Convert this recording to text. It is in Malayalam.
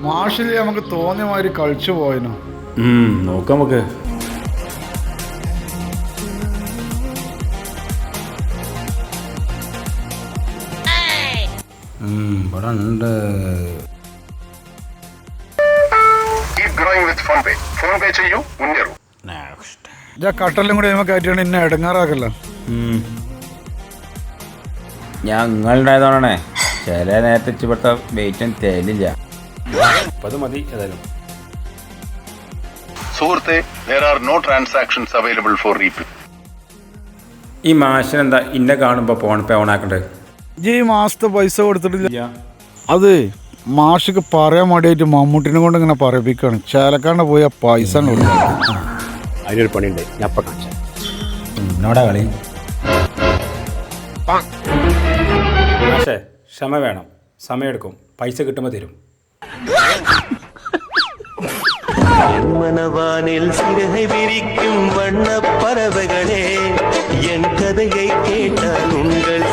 മാഷിൽ നമുക്ക് തോന്നിയ മാതിരി കളിച്ചു പോയനോ? ഉം, നോക്കാം നമുക്ക്. ഇവിടെ ഉണ്ട്. കട്ടലും കൂടി നമുക്ക് കയറ്റിയാണ് ഇന്നെ ഇടങ്ങാറാക്കല്ലോ ഞാൻ നിങ്ങളുണ്ടായതുകൊണ്ടാണേ ചില നേരത്തെ ഇച്ചിപ്പെട്ട വെയിറ്റും തേലില്ല അപ്പം അത് മതി ഏതായാലും. സുഹൃത്തെ there are no transactions available for repay ഈ മാഷിനെന്താ ഇന്നെ കാണുമ്പോൾ ഫോൺ പേ ഓൺ ആക്കണ്ടേ? ഇജ്ജ് ഈ മാസത്തെ പൈസ കൊടുത്തിട്ടില്ല. അത് മാഷിക്ക് പറയാൻ മടിയായിട്ട് മമ്മൂട്ടിനെ കൊണ്ട് ഇങ്ങനെ പറയിപ്പിക്കാണ് ചേലക്കാണ്ട് പോയി ആ പൈസ അതിനൊരു പണിയുണ്ട്. ഞാൻ അപ്പം കാണിച്ചു എന്നോടാ കളി? ക്ഷമ വേണം സമയമെടുക്കും പൈസ കിട്ടുമ്പോൾ തരും மனவானில் சிறகை விரிக்கும் வண்ணப் பறவைகளே என் கதையை கேட்டால் உங்கள் சி-